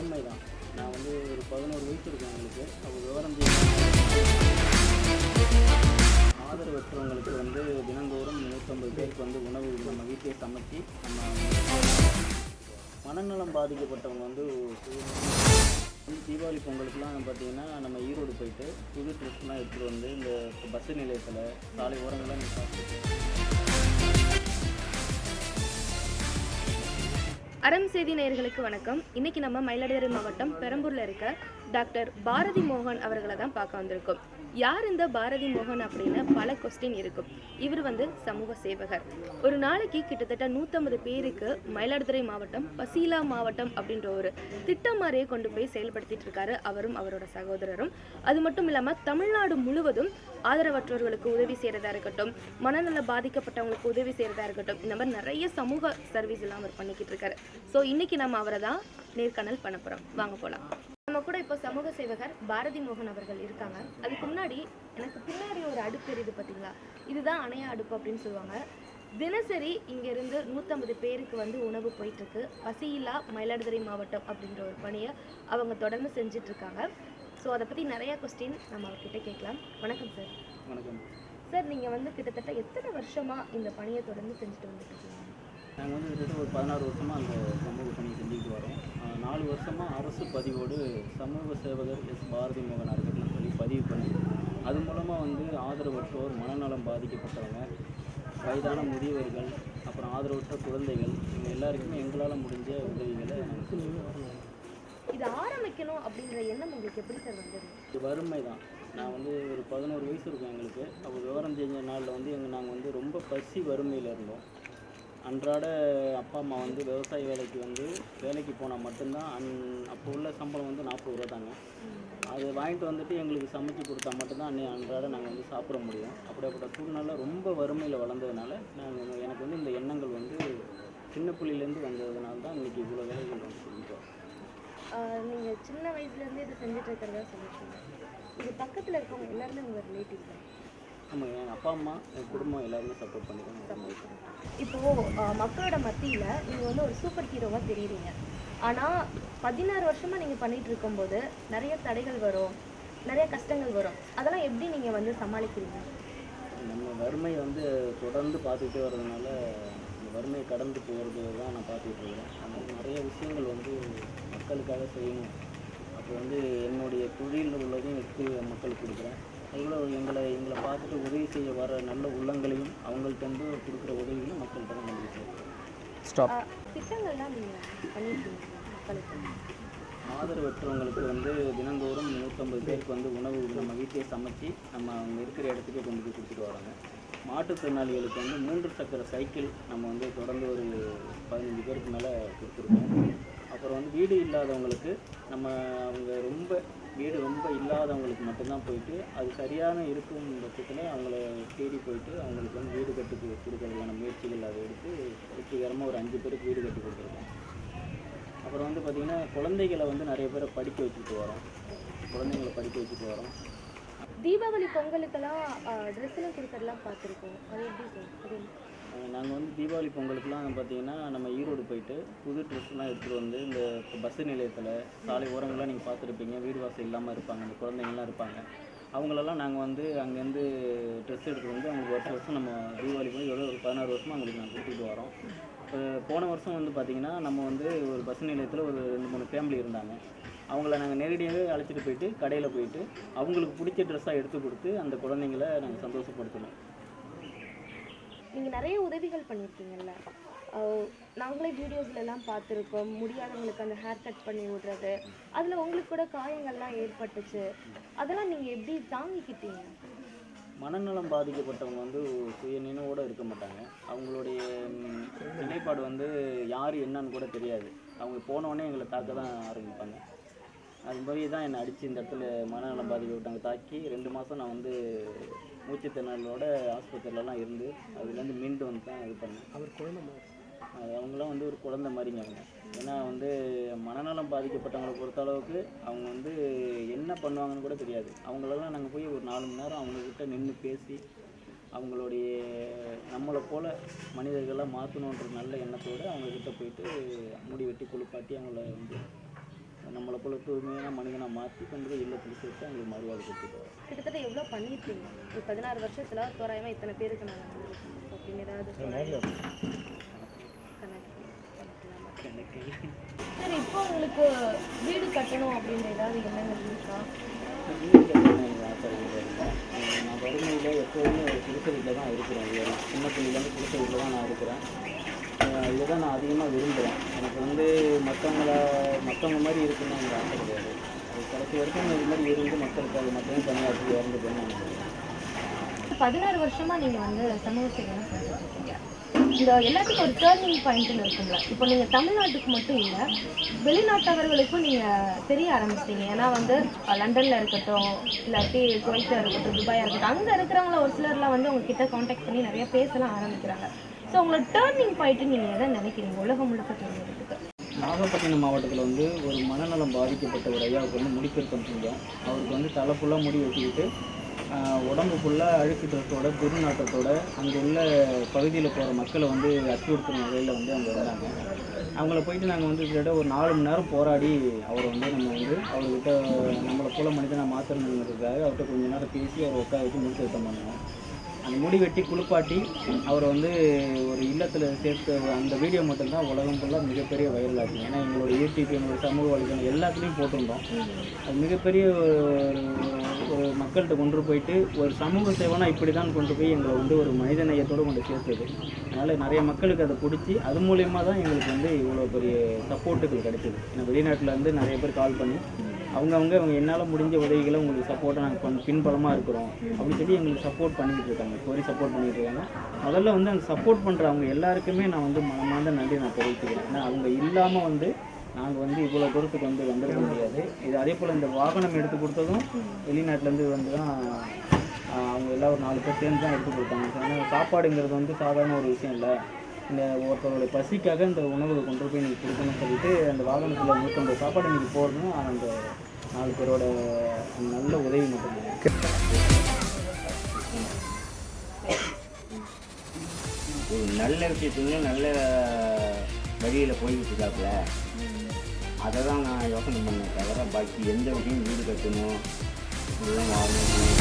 வறுமை தான் நான் வந்து ஒரு பதினோரு வயசு இருக்கேன் எங்களுக்கு அவங்க விவரம் ஆதரவற்றவங்களுக்கு வந்து தினந்தோறும் நூற்றம்பது பேருக்கு வந்து உணவு நம்ம வீட்டிலே சமைச்சு நம்ம மனநலம் பாதிக்கப்பட்டவங்க வந்து தீபாவளி பொங்கலுக்குலாம் பார்த்தீங்கன்னா நம்ம ஈரோடு போயிட்டு புது ட்ரெஸ்லாம் எடுத்துகிட்டு வந்து இந்த பஸ் நிலையத்தில் சாலை ஓரங்கள்லாம் சாப்பிட்டு அறம் செய்தி நேயர்களுக்கு வணக்கம். இன்னைக்கு நம்ம மயிலாடுதுறை மாவட்டம் பெரம்பூர்ல இருக்க டாக்டர் பாரதி மோகன் அவர்களை தான் பார்க்க வந்திருக்கோம். யார் இந்த பாரதி மோகன் அப்படின்னு பல கொஸ்டின் இருக்கும். இவர் வந்து சமூக சேவகர். ஒரு நாளைக்கு கிட்டத்தட்ட நூற்றம்பது பேருக்கு மயிலாடுதுறை மாவட்டம் பசீலா மாவட்டம் அப்படின்ற ஒரு திட்டம் மாதிரியே கொண்டு போய் செயல்படுத்திட்டு இருக்காரு அவரும் அவரோட சகோதரரும். அது மட்டும் இல்லாமல் தமிழ்நாடு முழுவதும் ஆதரவற்றவர்களுக்கு உதவி செய்கிறதா இருக்கட்டும் மனநல பாதிக்கப்பட்டவங்களுக்கு உதவி செய்கிறதா இருக்கட்டும் இந்த மாதிரி நிறைய சமூக சர்வீஸ் எல்லாம் அவர் பண்ணிக்கிட்டு இருக்காரு. ஸோ இன்னைக்கு நம்ம அவரை தான் நேர்காணல் பண்ண போகிறோம் வாங்க போகலாம் நம்ம கூட இப்போ சமூக சேவகர் பாரதி மோகன் அவர்கள் இருக்காங்க. அதுக்கு முன்னாடி எனக்கு பின்னாடி ஒரு அடுப்பு எரியுது பார்த்தீங்களா? இதுதான் அணையா அடுப்பு அப்படின்னு சொல்லுவாங்க. தினசரி இங்கேருந்து நூற்றம்பது பேருக்கு வந்து உணவு போயிட்டுருக்கு. பசியில்லா மயிலாடுதுறை மாவட்டம் அப்படின்ற ஒரு பணியை அவங்க தொடர்ந்து செஞ்சுட்டு இருக்காங்க ஸோ அதை பற்றி நிறைய கொஸ்டின் நம்ம அவர்கிட்ட கேட்கலாம். வணக்கம் சார். வணக்கம். சார் நீங்கள் வந்து கிட்டத்தட்ட எத்தனை வருஷமாக இந்த பணியை தொடர்ந்து செஞ்சுட்டு வந்துட்டு இருக்கீங்க நாங்கள் வந்து கிட்டத்தட்ட ஒரு பதினாறு வருஷமாக அந்த சமூக பணி செஞ்சுக்கிட்டு வரோம். நாலு வருஷமாக அரசு பதிவோடு சமூக சேவகர் எஸ். பாரதி மோகன் அறக்கட்டளைன்னு சொல்லி பதிவு பண்ணி அது மூலமாக வந்து ஆதரவற்றோர் மனநலம் பாதிக்கப்பட்டவங்க வயதான முதியவர்கள் அப்புறம் ஆதரவற்ற குழந்தைகள் இவங்க எல்லாருக்குமே எங்களால் முடிஞ்ச உதவிகளை இது ஆரம்பிக்கணும் அப்படின்ற எண்ணம் உங்களுக்கு எப்படி சார் வந்தது? இது வறுமை தான் நான் வந்து ஒரு பதினோரு வயசு இருக்கும் எங்களுக்கு. அப்போ விவரம் தெரிஞ்ச நாளில் வந்து எங்கள் நாங்கள் வந்து ரொம்ப பசி வறுமையில் இருந்தோம். அன்றாட அப்பா அம்மா வந்து விவசாய வேலைக்கு வந்து வேலைக்கு போனால் மட்டும்தான் அந் அப்போ உள்ள சம்பளம் வந்து நாற்பது ரூபா தாங்க. அது வாங்கிட்டு வந்துட்டு எங்களுக்கு சமைச்சு கொடுத்தா மட்டும்தான் அன்னை அன்றாட நாங்கள் வந்து சாப்பிட முடியும். அப்படிப்பட்ட சூழ்நிலை ரொம்ப வறுமையில் வளர்ந்ததுனால நாங்கள் எனக்கு வந்து இந்த எண்ணங்கள் வந்து சின்ன புள்ளிலேருந்து வந்ததுனால தான் இன்றைக்கி இவ்வளோ வேலைகள் வந்து செஞ்சோம். நீங்கள் சின்ன வயசுலேருந்தே இதை செஞ்சுட்டு இருக்கிறதா சொல்லிட்டு இது பக்கத்தில் இருக்கவங்க எல்லாருமே உங்கள் ரிலேட்டிவ் தான். நம்ம என் அப்பா அம்மா என் குடும்பம் எல்லாருமே சப்போர்ட் பண்ணி தான் நாங்க பண்ணிட்டு இப்போது மக்களோட மத்தியில் நீங்கள் வந்து ஒரு சூப்பர் ஹீரோவாக தெரியுறீங்க. ஆனால் பதினாறு வருஷமாக நீங்கள் பண்ணிட்டு இருக்கும்போது நிறைய தடைகள் வரும் நிறைய கஷ்டங்கள் வரும். அதெல்லாம் எப்படி நீங்கள் வந்து சமாளிக்கிறீங்க? நம்ம வறுமை வந்து தொடர்ந்து பார்த்துக்கிட்டே வர்றதுனால இந்த வறுமையை கடந்து போகிறது தான் நான் பார்த்துட்டு இருக்கிறேன். அதனால் நிறைய விஷயங்கள் வந்து மக்களுக்காக செய்யணும். அப்போ வந்து என்னுடைய தொழில் உள்ளதையும் எடுத்து மக்களுக்கு கொடுக்குறேன். அதுபோல் எங்களை எங்களை பார்த்துட்டு உதவி செய்ய வர நல்ல உள்ளங்களையும் அவங்கள்ட்ட இருந்து கொடுக்குற உதவிகளும் மக்கள்கிட்ட தான் பண்ணியிருக்கீங்க மக்களுக்கு? ஆதரவற்றவங்களுக்கு வந்து தினந்தோறும் நூற்றம்பது பேருக்கு வந்து உணவு நம்ம வீட்டிலே சமைச்சு நம்ம அவங்க இருக்கிற இடத்துக்கே கொண்டு போய் கொடுத்துட்டு வராங்க. மாற்றுத்திறனாளிகளுக்கு வந்து மூன்று சக்கர சைக்கிள் நம்ம வந்து தொடர்ந்து ஒரு பதினஞ்சு பேருக்கு மேலே கொடுத்துருக்கோம். அப்புறம் வந்து வீடு இல்லாதவங்களுக்கு நம்ம அவங்க ரொம்ப வீடு ரொம்ப இல்லாதவங்களுக்கு மட்டும்தான் போயிட்டு அது சரியான இருக்கும் பட்சத்தில் அவங்கள தேடி போயிட்டு அவங்களுக்கு வந்து வீடு கட்டி கொடுக்கறதுக்கான முயற்சிகள் அதை எடுத்து வெற்றிகரமாக ஒரு அஞ்சு பேருக்கு வீடு கட்டி கொடுத்துருக்கோம். அப்புறம் வந்து பார்த்திங்கன்னா குழந்தைகளை வந்து நிறைய பேரை படிக்க வச்சுட்டு வரோம். குழந்தைங்களை படிக்க வச்சுட்டு வரோம். தீபாவளி பொங்கலுக்கெல்லாம் ட்ரெஸ்ஸெல்லாம் கொடுக்கறதுலாம் பார்த்துருக்கோம். அது எப்படி சார்? அது நாங்கள் வந்து தீபாவளி பொங்கலுக்குலாம் பார்த்தீங்கன்னா நம்ம ஈரோடு போயிட்டு புது ட்ரெஸ்லாம் எடுத்துகிட்டு வந்து இந்த பஸ் நிலையத்தில் சாலை ஓரங்கள்லாம் நீங்கள் பார்த்துருப்பீங்க. வீடு வாசல் இல்லாமல் இருப்பாங்க அந்த குழந்தைங்கள்லாம் இருப்பாங்க. அவங்களெல்லாம் நாங்கள் வந்து அங்கேருந்து ட்ரெஸ் எடுத்துகிட்டு வந்து அவங்களுக்கு வருஷம் வருஷம் நம்ம தீபாவளி போய் எவ்வளோ ஒரு பதினாறு வருஷமாக அவங்களுக்கு நாங்கள் கொடுத்துட்டு வரோம். இப்போ போன வருஷம் வந்து பார்த்திங்கன்னா நம்ம வந்து ஒரு பஸ் நிலையத்தில் ஒரு ரெண்டு மூணு ஃபேமிலி இருந்தாங்க. அவங்கள நாங்கள் நேரடியாகவே அழைச்சிட்டு போயிட்டு கடையில் போயிட்டு அவங்களுக்கு பிடிச்ச ட்ரெஸ்ஸாக எடுத்து கொடுத்து அந்த குழந்தைங்கள நாங்கள் சந்தோஷப்படுத்தணும் நீங்கள் நிறைய உதவிகள் பண்ணியிருக்கீங்கல்ல. நாங்களே வீடியோஸ்லலாம் பார்த்துருக்கோம். முடியாதவங்களுக்கு அந்த ஹேர் கட் பண்ணி விடுறது. அதில் உங்களுக்கு கூட காயங்கள்லாம் ஏற்பட்டுச்சு. அதெல்லாம் நீங்கள் எப்படி தாங்கிக்கிட்டீங்க? மனநலம் பாதிக்கப்பட்டவங்க வந்து சுய நினைவோடு இருக்க மாட்டாங்க. அவங்களுடைய நிலைப்பாடு வந்து யார் என்னன்னு கூட தெரியாது. அவங்க போனோடனே எங்களை தாக்க தான் ஆரம்பிப்பாங்க. அது மாதிரி தான் என்னை அடித்து இந்த இடத்துல மனநலம் பாதிக்கப்பட்டவங்க தாக்கி ரெண்டு மாதம் நான் வந்து மூச்சுத்திணறலோட ஆஸ்பத்திரியிலலாம் இருந்து அதுலேருந்து மீண்டு வந்து தான் இது பண்ணேன். அவர் குழந்தை அவங்களாம் வந்து ஒரு குழந்தை மாதிரிங்க அவங்க. ஏன்னா வந்து மனநலம் பாதிக்கப்பட்டவங்களை பொறுத்த அளவுக்கு அவங்க வந்து என்ன பண்ணுவாங்கன்னு கூட தெரியாது. அவங்களெல்லாம் நாங்கள் போய் ஒரு நாலு மணி நேரம் அவங்கக்கிட்ட நின்று பேசி அவங்களுடைய நம்மளை போல மனிதர்களாக மாற்றணுன்ற நல்ல எண்ணத்தோடு அவங்கக்கிட்ட போயிட்டு முடி வெட்டி குளிப்பாட்டி அவங்கள வந்து நம்மளை போல தூய்மையான மனிதனாக மாற்றி கொண்டு போய் இல்லத்தில் சேர்த்து அவங்களுக்கு மரியாதை கொடுத்துட்டு. கிட்டத்தட்ட எவ்வளோ பண்ணியிருக்கீங்க ஒரு பதினாறு வருஷத்தில் தோராயமாக இத்தனை பேருக்கு நான் அப்படின்னு ஏதாவது. சரி இப்போ உங்களுக்கு வீடு கட்டணும் அப்படின்ற ஏதாவது எண்ணங்கள் இருக்கா? வீடு அஹ் நான் வறுமையில் எப்போதுமே ஒரு குடிசை வீட்டில் தான் இருக்கிறேன். சின்ன பிள்ளைலேருந்து குடிசை வீட்டில் தான் நான் இருக்கிறேன். இதை தான் நான் அதிகமாக விரும்புகிறேன் எனக்கு வந்து மற்றவங்கள மற்றவங்க மாதிரி இருக்குன்னு எனக்கு ஆசை கிடையாது. அது கடைசி வரைக்கும் நான் இது மாதிரி இருந்து மக்களுக்கு மட்டும் பணியாற்றி இறந்துட்டேன்னு பதினாறு வருஷமாக நீங்கள் வந்து சமூக சேவை செஞ்சுட்டு இந்த எல்லாத்துக்கும் ஒரு டேர்னிங் பாயிண்ட்னு இருக்கும்ல. இப்போ நீங்கள் தமிழ்நாட்டுக்கு மட்டும் இல்லை வெளிநாட்டவர்களுக்கும் நீங்கள் தெரிய ஆரம்பிச்சிட்டீங்க. ஏன்னா வந்து லண்டனில் இருக்கட்டும் இல்லாட்டி குவைத்தில் இருக்கட்டும் துபாயாக இருக்கட்டும் அங்கே இருக்கிறவங்கள ஒரு சிலர்லாம் வந்து உங்ககிட்ட காண்டாக்ட் பண்ணி நிறைய பேசலாம் ஆரம்பிக்கிறாங்க. ஸோ உங்களை டேர்னிங் பாயிண்ட் நீங்கள் எதை நினைக்கிறீங்க? உலகம் முழுக்க தெரிஞ்சதுக்கு நாகப்பட்டினம் மாவட்டத்தில் வந்து ஒரு மனநலம் பாதிக்கப்பட்ட ஒரு ஐயாவுக்கு வந்து முடித்திருத்தம் செஞ்சோம் அவருக்கு வந்து தலை ஃபுல்லாக முடி வெட்டிக்கிட்டு உடம்பு ஃபுல்லாக அழுக்கிட்டத்தோட ட்ரெஸ்ஸோட அங்கே உள்ள பகுதியில் போகிற மக்களை வந்து அச்சுறுத்தும் வகையில் வந்து அங்கே இருந்தாங்க. அவங்கள போயிட்டு நாங்கள் வந்து கிட்டத்தட்ட ஒரு நாலு மணி நேரம் போராடி அவரை வந்து நம்ம வந்து அவர்கிட்ட நம்மளை போல மனிதனை மாற்றணுங்கிறதுக்காக அவர்கிட்ட கொஞ்ச நேரம் பேசி அவரை உட்கார வச்சு முடித்திருத்தம் பண்ணுவோம் அந்த முடி வெட்டி குளிப்பாட்டி அவரை வந்து ஒரு இல்லத்தில் சேர்த்து அந்த வீடியோ மட்டும்தான் உலகம் ஃபுல்லாக மிகப்பெரிய வைரல் ஆச்சு. ஏன்னா எங்களோட யூடியூப் எங்களோட சமூக வலைதளம் எல்லாத்துலேயும் போட்டிருந்தோம். அது மிகப்பெரிய ஒரு ஒரு மக்கள்கிட்ட கொண்டு போயிட்டு ஒரு சமூக சேவைனா இப்படி தான் கொண்டு போய் எங்களை வந்து ஒரு மனித நேயத்தோடு கொண்டு சேர்த்தது. அதனால் நிறைய மக்களுக்கு அதை பிடிச்சி அது மூலயமா தான் எங்களுக்கு வந்து இவ்வளோ பெரிய சப்போர்ட்டுகள் கிடைச்சிது. ஏன்னா வெளிநாட்டில் இருந்து நிறைய பேர் கால் பண்ணி அவங்கவுங்க அவங்க என்னால் முடிஞ்ச உதவிகளை உங்களுக்கு சப்போர்ட்டாக நாங்கள் பண் பின்பலமாக இருக்கிறோம். அப்படின்னு சொல்லி எங்களுக்கு சப்போர்ட் பண்ணிக்கிட்டு இருக்காங்க. கோரி சப்போர்ட் பண்ணிகிட்டு இருக்காங்க. முதல்ல வந்து அந்த சப்போர்ட் பண்ணுறவங்க எல்லாருக்குமே நான் வந்து மனமார்ந்த நன்றி நான் தெரிவிச்சுக்கிறேன். ஏன்னா அவங்க இல்லாமல் வந்து நாங்கள் வந்து இவ்வளோ தூரத்துக்கு வந்து வந்திருக்க முடியாது. இது அதே போல் இந்த வாகனம் எடுத்து கொடுத்ததும் வெளிநாட்டிலேருந்து வந்து தான் அவங்க எல்லாம் ஒரு நாலு பேர் சேர்ந்து தான் எடுத்து கொடுத்தாங்க. ஏன்னா சாப்பாடுங்கிறது வந்து சாதாரண ஒரு விஷயம் இல்லை. இந்த ஒருத்தவங்களுடைய பசிக்காக இந்த உணவுகளை கொண்டு போய் நீங்கள் கொடுக்கணும்னு சொல்லிட்டு அந்த வாகனத்தில் நூற்றம்பது சாப்பாடு நீங்கள் போடணும் அந்த நாலு பேரோட நல்ல உதவி மட்டும்தான் நல்ல விஷயத்துலையும் நல்ல வழியில் போய்கிட்டு இருக்காப்புல அதை தான் நான் யோசனை பண்ணேன் தவிர பாக்கி எந்த வகையும் வீடு கட்டணும் இதெல்லாம் வாங்கணும்.